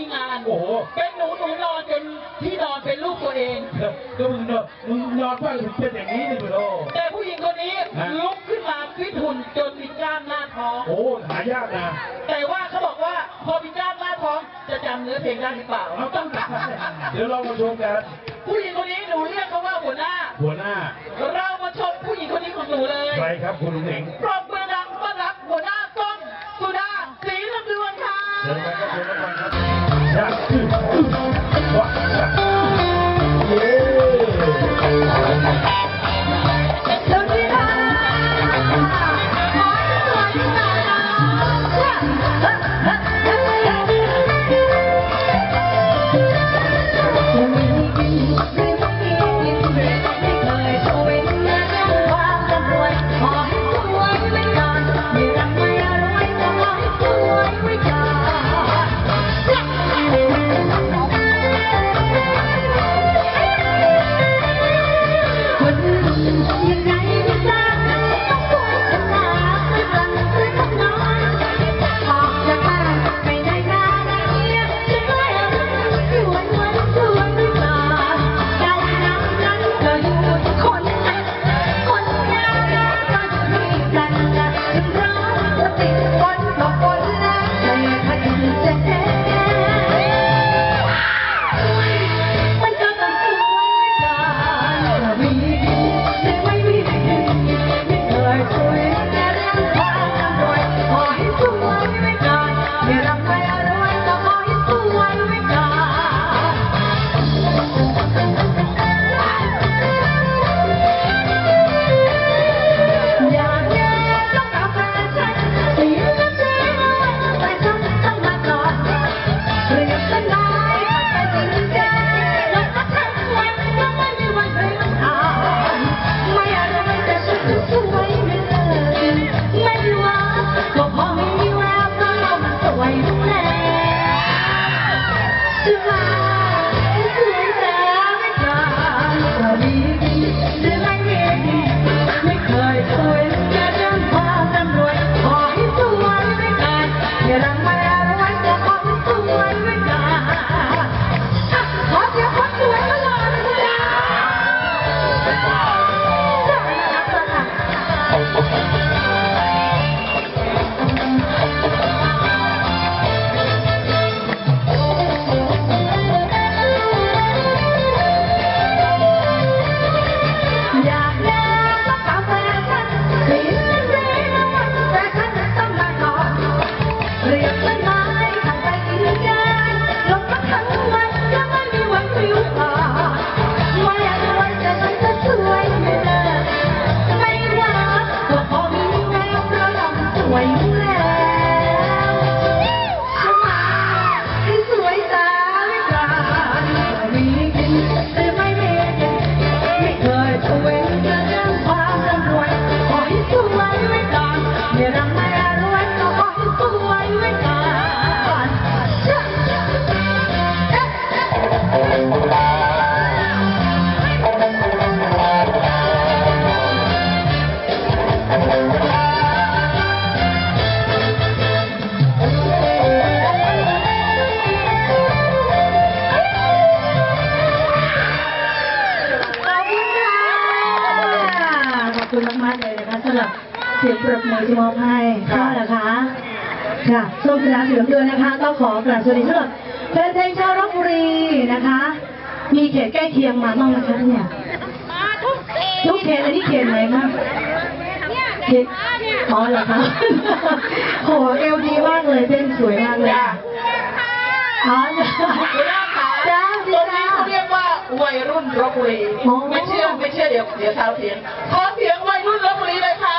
ม่มีงาน โอ้โห เป็นหนูหนูนอนจนที่นอนเป็นลูกตัวเอง ก็มึงเนอะมึงนอนบ้างถึงเป็นอย่างนี้นี่มึงโอ้แต่ผู้หญิงคนนี้ฮะลุกขึ้นมาฟิตหุ่นจนมีกล้ามหน้าท้องโหหายากนะแต่ว่าเขาบอกว่าพอมีกล้ามหน้าท้องจะจำเนื้อเพลงได้หรือเปล่าเราต้องจับเดี๋ยวเรามาชมกัน ผู้หญิงคนนี้หนูเรียกเขาว่าหัวหน้า หัวหน้า เรามาชมผู้หญิงคนนี้ของหนูเลยใครครับคุณลุงเหน่งปรบมือดังต้อนรับหัวหน้าต้นสุดาศรีลำดวนค่ะเชิญมาครับเชิญมาครั บ จ คุณมากๆเลยนะคะสำหรับเสียงปรบมือที่มอบให้ค่ะนะคะค่ะช่วงสนามเหลืองเดือนนะคะก็ขอกราบสวัสดีสำหรับแฟนเพลงชาวลบบุรีนะคะ มีเขตใกล้เคียงมาบ้างไหมคะเนี่ยมาทุกทีทุกเขตอันนี้เขตไหนคะเนี่ยเขตอ๋อเหรอคะโหเอวดีมากเลยเต้นสวยมากเลยจ้าอ๋อจ้าหัวหน้าขาจ้าตรงนี้เขาเรียกว่าวัยรุ่นลบบุรีโอ้ไม่เชื่อไม่เชื่อเดี๋ยวเดี๋ยวเท้าเสียงขอเสียงวัยรุ่นลบบุรีเลยค่ะ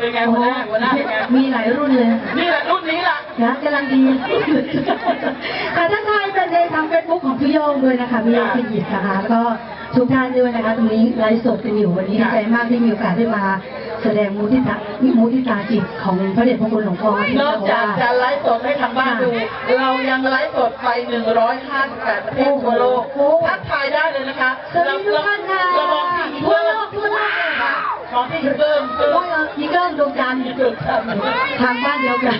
เป็นไงหัวหน้าหัวหน้าเป็นไงมีหลายรุ่นเลย นี่แหละรุ่นนี้ล่ะนะกำลังดีค่ะทักทายแฟนเพลงทางเฟซบุ๊กของพี่โยงด้วยนะคะพี่โยงพี่หยิบนะคะแล้วก็ทุกท่านด้วยนะคะตรงนี้ไลฟ์สดกันอยู่วันนี้ดีใจมากที่มีโอกาสได้มา แสดงมุทิตามุทิตาจิตของพระเดชพระคุณหลวงพ่อที่นอกจากจะว่าไลฟ์สดให้ทางบ้านดู เรายังไลฟ์สดไป 158ประเทศทั่วโลกโอ้โหทักทายได้เลยนะคะสวัสดีทุกท่านค่ะเรามองที่ทั่วโลก น้องที่เริ่มเริ่มว่าอีเกิ้งดวงจันทร์เกิดขึ้นทางบ้านเดียวกัน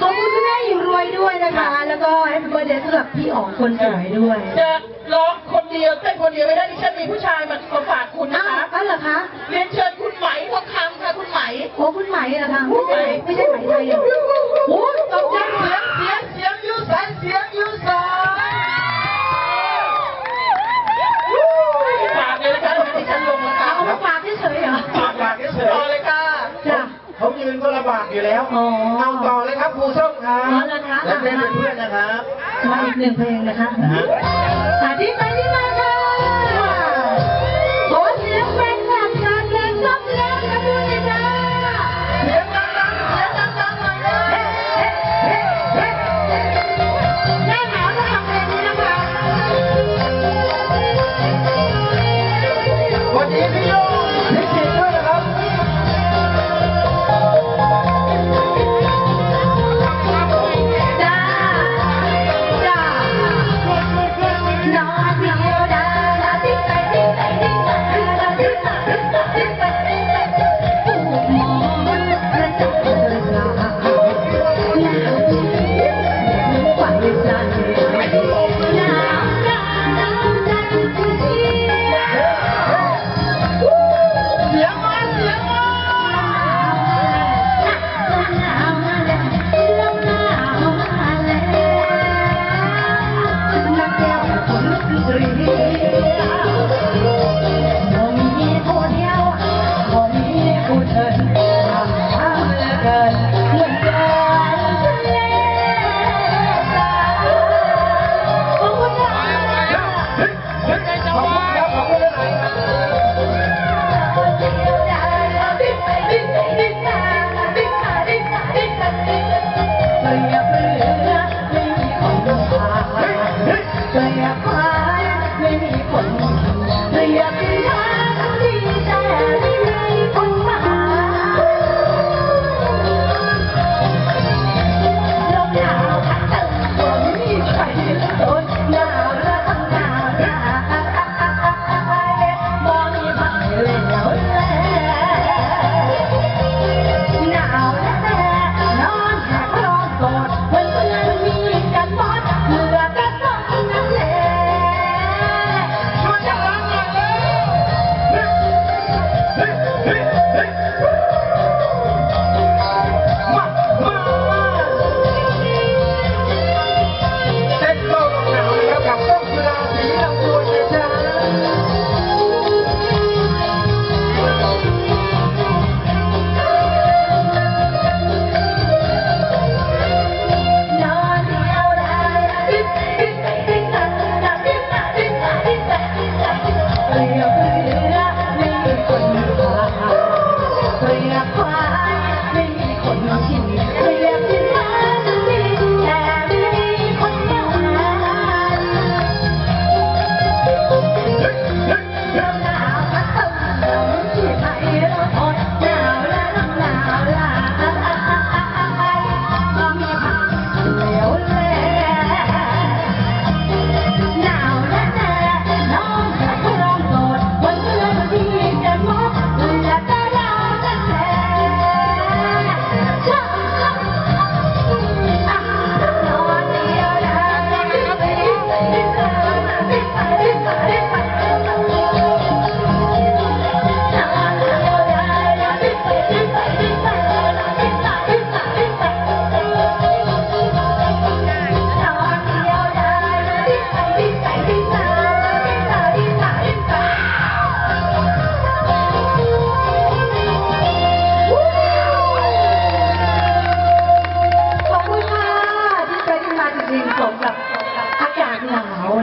ขอบคุณคุณแม่อยู่รวยด้วยนะคะ แล้วก็ให้เบอร์เดย์สำหรับพี่อ๋องคนสวยด้วยจะร้องคนเดียวเต้นคนเดียวไม่ได้ดิฉันมีผู้ชายมามาฝากคุณอ้านะวคะอ้าวเหรอคะเรียนเชิญคุณไหมทองคำค่ะคุณไหมโอ้คุณไหมเหรอคะไม่ใช่ไม่ใช่ไหมไทยเหรอโอ้ ยืนก็ลำบากอยู่แล้วอ๋อ เอาต่อเลยครับครูส้มครับอ๋อเหรอคะและเต้นเป็นเพื่อนนะครับ มาอีกหนึ่งเพลงนะคะนะฮะอาทิตย์ไปที่มาค่ hey, hey, hey.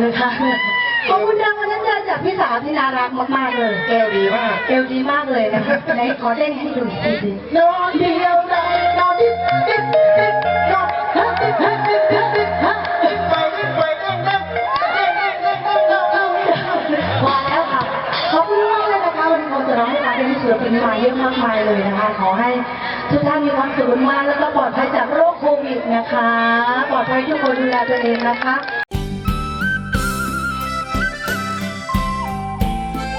นาวนะคะขอบคุณรางวัลน้ำใจจากพี่สาวที่น่ารักมากๆเลยแก้วดีมาก เอวดีมากเลยนะคะไหนขอเต้นให้ดูอีกทีสินอนเดียวได้นอนดิ้นดิ้นดิ้นนอนดิ้นดิ้นดิ้นดิ้นดิ้นดิ้นไปดิ้นไปเด้งเด้งเด้งเด้งเด้งเด้งเด้งเด้งพอแล้วค่ะขอบคุณมากเลยนะคะวันนี้ผมจะร้องให้ฟังเป็นศิลปินมาเยอะมากมายเลยนะคะ ขอให้ทุกท่านมีความสุขมากๆแล้วก็ปลอดภัยจากโรคโควิดนะคะ ปลอดภัยทุกคนดูแลตัวเองนะคะ